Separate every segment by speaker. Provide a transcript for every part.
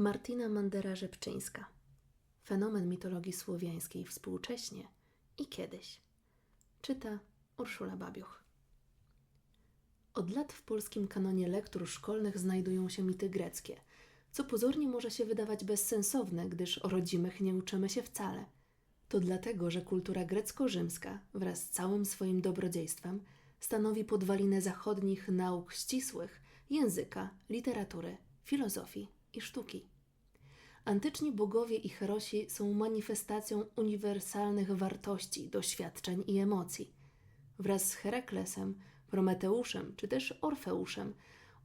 Speaker 1: Martina Mandera-Rzepczyńska. Fenomen mitologii słowiańskiej współcześnie i kiedyś. Czyta Urszula Babiuch. Od lat w polskim kanonie lektur szkolnych znajdują się mity greckie, co pozornie może się wydawać bezsensowne, gdyż o rodzimych nie uczymy się wcale. To dlatego, że kultura grecko-rzymska wraz z całym swoim dobrodziejstwem stanowi podwalinę zachodnich nauk ścisłych, języka, literatury, filozofii i sztuki. Antyczni bogowie i herosi są manifestacją uniwersalnych wartości, doświadczeń i emocji. Wraz z Heraklesem, Prometeuszem czy też Orfeuszem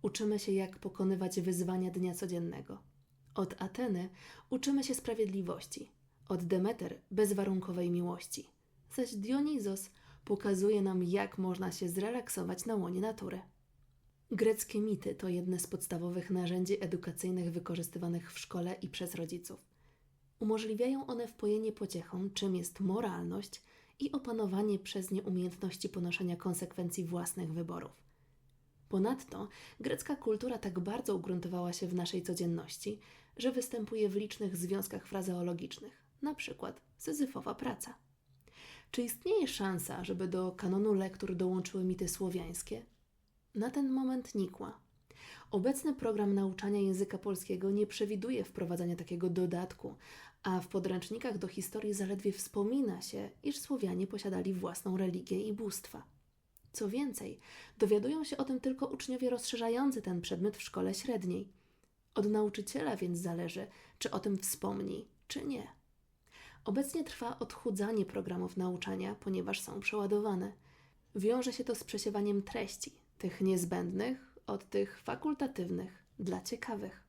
Speaker 1: uczymy się, jak pokonywać wyzwania dnia codziennego. Od Ateny uczymy się sprawiedliwości, od Demeter bezwarunkowej miłości, zaś Dionizos pokazuje nam, jak można się zrelaksować na łonie natury. Greckie mity to jedne z podstawowych narzędzi edukacyjnych wykorzystywanych w szkole i przez rodziców. Umożliwiają one wpojenie pociechą, czym jest moralność i opanowanie przez nie umiejętności ponoszenia konsekwencji własnych wyborów. Ponadto grecka kultura tak bardzo ugruntowała się w naszej codzienności, że występuje w licznych związkach frazeologicznych, przykład Syzyfowa praca. Czy istnieje szansa, żeby do kanonu lektur dołączyły mity słowiańskie? Na ten moment nikła. Obecny program nauczania języka polskiego nie przewiduje wprowadzania takiego dodatku, a w podręcznikach do historii zaledwie wspomina się, iż Słowianie posiadali własną religię i bóstwa. Co więcej, dowiadują się o tym tylko uczniowie rozszerzający ten przedmiot w szkole średniej. Od nauczyciela więc zależy, czy o tym wspomni, czy nie. Obecnie trwa odchudzanie programów nauczania, ponieważ są przeładowane. Wiąże się to z przesiewaniem treści, tych niezbędnych od tych fakultatywnych dla ciekawych.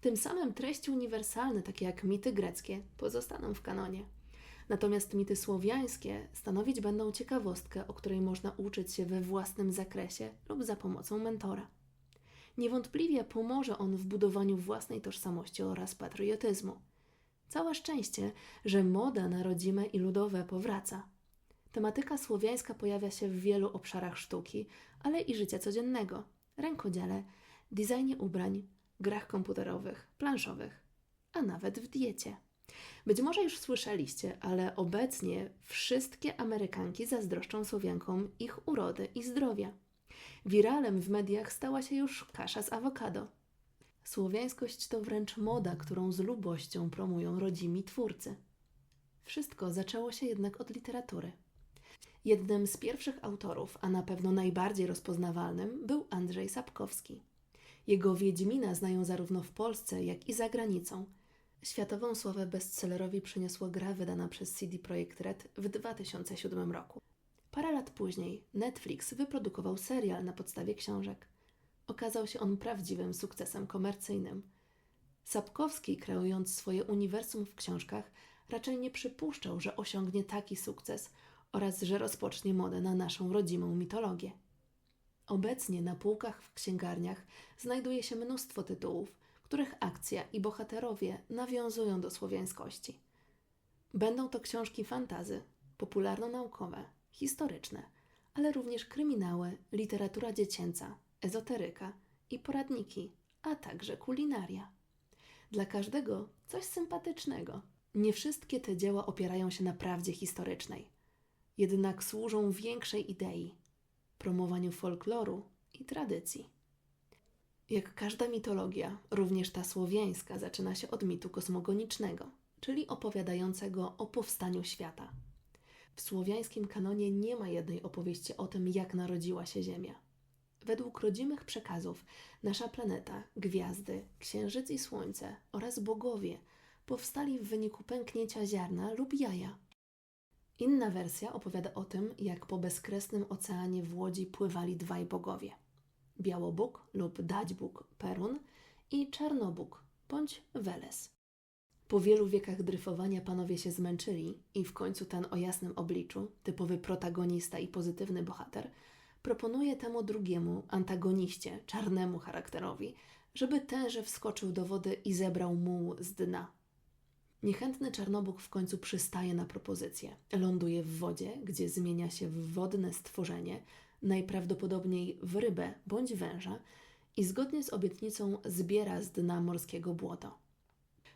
Speaker 1: Tym samym treści uniwersalne, takie jak mity greckie, pozostaną w kanonie. Natomiast mity słowiańskie stanowić będą ciekawostkę, o której można uczyć się we własnym zakresie lub za pomocą mentora. Niewątpliwie pomoże on w budowaniu własnej tożsamości oraz patriotyzmu. Całe szczęście, że moda na rodzime i ludowe powraca. Tematyka słowiańska pojawia się w wielu obszarach sztuki, ale i życia codziennego rękodziele, designie ubrań, grach komputerowych, planszowych, a nawet w diecie. Być może już słyszeliście, ale obecnie wszystkie Amerykanki zazdroszczą Słowiankom ich urody i zdrowia. Wiralem w mediach stała się już kasza z awokado. Słowiańskość to wręcz moda, którą z lubością promują rodzimi twórcy. Wszystko zaczęło się jednak od literatury. Jednym z pierwszych autorów, a na pewno najbardziej rozpoznawalnym, był Andrzej Sapkowski. Jego Wiedźmina znają zarówno w Polsce, jak i za granicą. Światową sławę bestsellerowi przyniosła gra wydana przez CD Projekt Red w 2007 roku. Parę lat później Netflix wyprodukował serial na podstawie książek. Okazał się on prawdziwym sukcesem komercyjnym. Sapkowski, kreując swoje uniwersum w książkach, raczej nie przypuszczał, że osiągnie taki sukces oraz że rozpocznie modę na naszą rodzimą mitologię. Obecnie na półkach w księgarniach znajduje się mnóstwo tytułów, których akcja i bohaterowie nawiązują do słowiańskości. Będą to książki fantazy, popularno-naukowe, historyczne, ale również kryminały, literatura dziecięca, ezoteryka i poradniki, a także kulinaria. Dla każdego coś sympatycznego. Nie wszystkie te dzieła opierają się na prawdzie historycznej, jednak służą większej idei promowaniu folkloru i tradycji. Jak każda mitologia, również ta słowiańska zaczyna się od mitu kosmogonicznego, czyli opowiadającego o powstaniu świata. W słowiańskim kanonie nie ma jednej opowieści o tym, jak narodziła się Ziemia. Według rodzimych przekazów, nasza planeta, gwiazdy, księżyc i słońce oraz bogowie powstali w wyniku pęknięcia ziarna lub jaja. Inna wersja opowiada o tym, jak po bezkresnym oceanie w łodzi pływali dwaj bogowie: Białobóg lub Daćbóg Perun i Czarnobóg bądź Weles. Po wielu wiekach dryfowania panowie się zmęczyli i w końcu ten o jasnym obliczu, typowy protagonista i pozytywny bohater, proponuje temu drugiemu, antagoniście, czarnemu charakterowi, żeby tenże wskoczył do wody i zebrał muł z dna. Niechętny Czarnobóg w końcu przystaje na propozycję. Ląduje w wodzie, gdzie zmienia się w wodne stworzenie, najprawdopodobniej w rybę bądź węża, i zgodnie z obietnicą zbiera z dna morskiego błoto.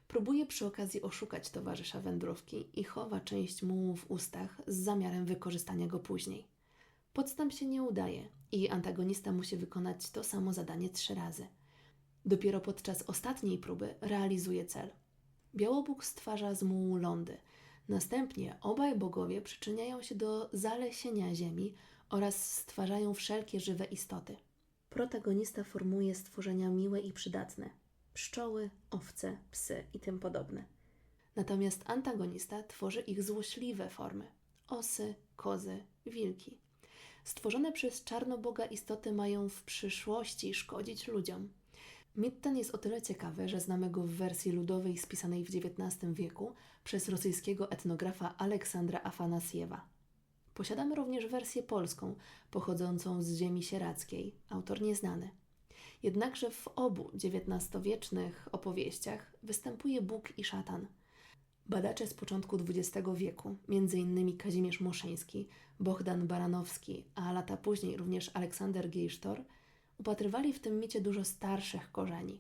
Speaker 1: Próbuje przy okazji oszukać towarzysza wędrówki i chowa część mułu w ustach z zamiarem wykorzystania go później. Podstęp się nie udaje i antagonista musi wykonać to samo zadanie trzy razy. Dopiero podczas ostatniej próby realizuje cel. Białobóg stwarza z mułu lądy. Następnie obaj bogowie przyczyniają się do zalesienia ziemi oraz stwarzają wszelkie żywe istoty. Protagonista formuje stworzenia miłe i przydatne pszczoły, owce, psy i tym podobne. Natomiast antagonista tworzy ich złośliwe formy osy, kozy, wilki. Stworzone przez czarnoboga istoty mają w przyszłości szkodzić ludziom. Mit ten jest o tyle ciekawy, że znamy go w wersji ludowej spisanej w XIX wieku przez rosyjskiego etnografa Aleksandra Afanasjewa. Posiadamy również wersję polską, pochodzącą z ziemi sieradzkiej, autor nieznany. Jednakże w obu XIX-wiecznych opowieściach występuje Bóg i szatan. Badacze z początku XX wieku, m.in. Kazimierz Moszyński, Bohdan Baranowski, a lata później również Aleksander Geisztor, upatrywali w tym micie dużo starszych korzeni.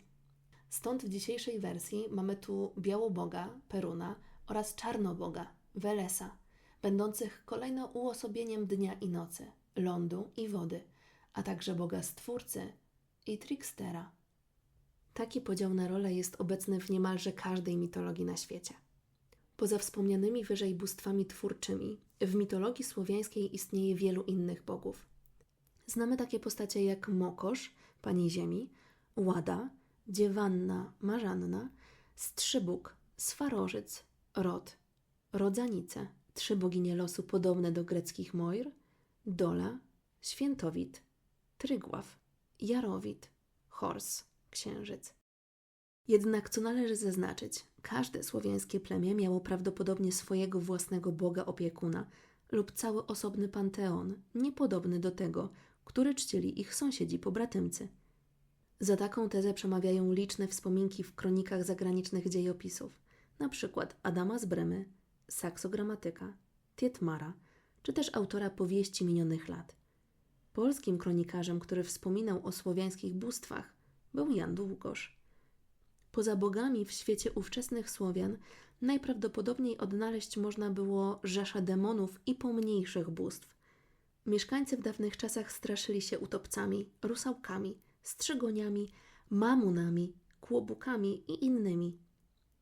Speaker 1: Stąd w dzisiejszej wersji mamy tu Białoboga, Peruna oraz Czarnoboga, Welesa, będących kolejno uosobieniem dnia i nocy, lądu i wody, a także Boga Stwórcy i Trickstera. Taki podział na role jest obecny w niemalże każdej mitologii na świecie. Poza wspomnianymi wyżej bóstwami twórczymi, w mitologii słowiańskiej istnieje wielu innych bogów. Znamy takie postacie jak Mokosz, pani ziemi, Łada, Dziewanna, Marzanna, Strzybuk, Swarożyc, Rod, Rodzanice, trzy boginie losu podobne do greckich Moir, Dola, Świętowit, Trygław, Jarowit, Hors, Księżyc. Jednak co należy zaznaczyć, każde słowiańskie plemię miało prawdopodobnie swojego własnego boga opiekuna lub cały osobny panteon, niepodobny do tego, który czcili ich sąsiedzi pobratymcy. Za taką tezę przemawiają liczne wspominki w kronikach zagranicznych dziejopisów, na przykład Adama z Bremy, Saxo Gramatyka, Tietmara, czy też autora powieści minionych lat. Polskim kronikarzem, który wspominał o słowiańskich bóstwach, był Jan Długosz. Poza bogami w świecie ówczesnych Słowian najprawdopodobniej odnaleźć można było rzesze demonów i pomniejszych bóstw. Mieszkańcy w dawnych czasach straszyli się utopcami, rusałkami, strzygoniami, mamunami, kłobukami i innymi.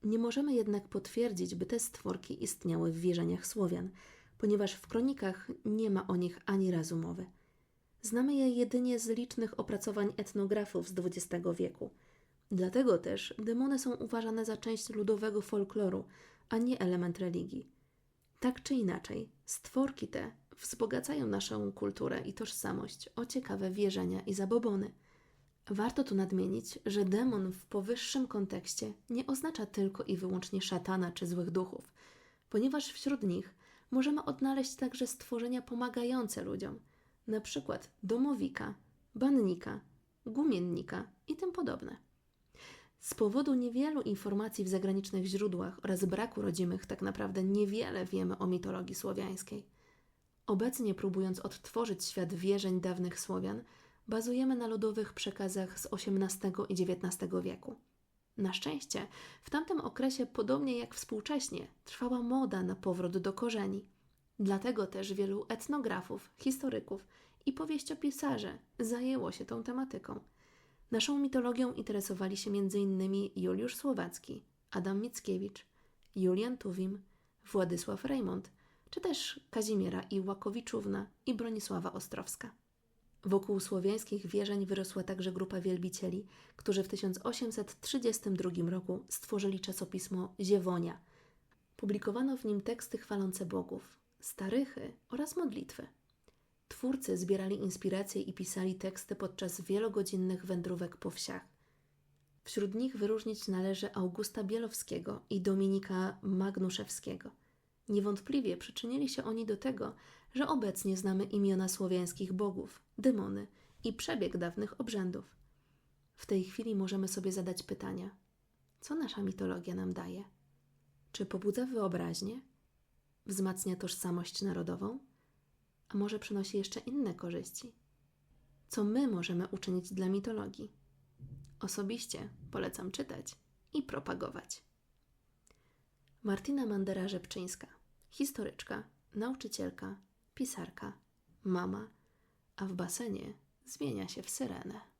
Speaker 1: Nie możemy jednak potwierdzić, by te stworki istniały w wierzeniach Słowian, ponieważ w kronikach nie ma o nich ani razu mowy. Znamy je jedynie z licznych opracowań etnografów z XX wieku. Dlatego też demony są uważane za część ludowego folkloru, a nie element religii. Tak czy inaczej, stworki te wzbogacają naszą kulturę i tożsamość o ciekawe wierzenia i zabobony. Warto tu nadmienić, że demon w powyższym kontekście nie oznacza tylko i wyłącznie szatana czy złych duchów, ponieważ wśród nich możemy odnaleźć także stworzenia pomagające ludziom – na przykład domowika, bannika, gumiennika i tym podobne. Z powodu niewielu informacji w zagranicznych źródłach oraz braku rodzimych, tak naprawdę niewiele wiemy o mitologii słowiańskiej. Obecnie, próbując odtworzyć świat wierzeń dawnych Słowian, bazujemy na ludowych przekazach z XVIII i XIX wieku. Na szczęście, w tamtym okresie, podobnie jak współcześnie, trwała moda na powrót do korzeni. Dlatego też wielu etnografów, historyków i powieściopisarze zajęło się tą tematyką. Naszą mitologią interesowali się m.in. Juliusz Słowacki, Adam Mickiewicz, Julian Tuwim, Władysław Reymont, czy też Kazimiera Iłakowiczówna i Bronisława Ostrowska. Wokół słowiańskich wierzeń wyrosła także grupa wielbicieli, którzy w 1832 roku stworzyli czasopismo Ziewonia. Publikowano w nim teksty chwalące bogów, starychy oraz modlitwy. Twórcy zbierali inspiracje i pisali teksty podczas wielogodzinnych wędrówek po wsiach. Wśród nich wyróżnić należy Augusta Bielowskiego i Dominika Magnuszewskiego. Niewątpliwie przyczynili się oni do tego, że obecnie znamy imiona słowiańskich bogów, demony i przebieg dawnych obrzędów. W tej chwili możemy sobie zadać pytania: co nasza mitologia nam daje? Czy pobudza wyobraźnię? Wzmacnia tożsamość narodową? a może przynosi jeszcze inne korzyści? Co my możemy uczynić dla mitologii? Osobiście polecam czytać i propagować. Martina Mandera-Rzepczyńska, historyczka, nauczycielka, pisarka, mama, a w basenie zmienia się w syrenę.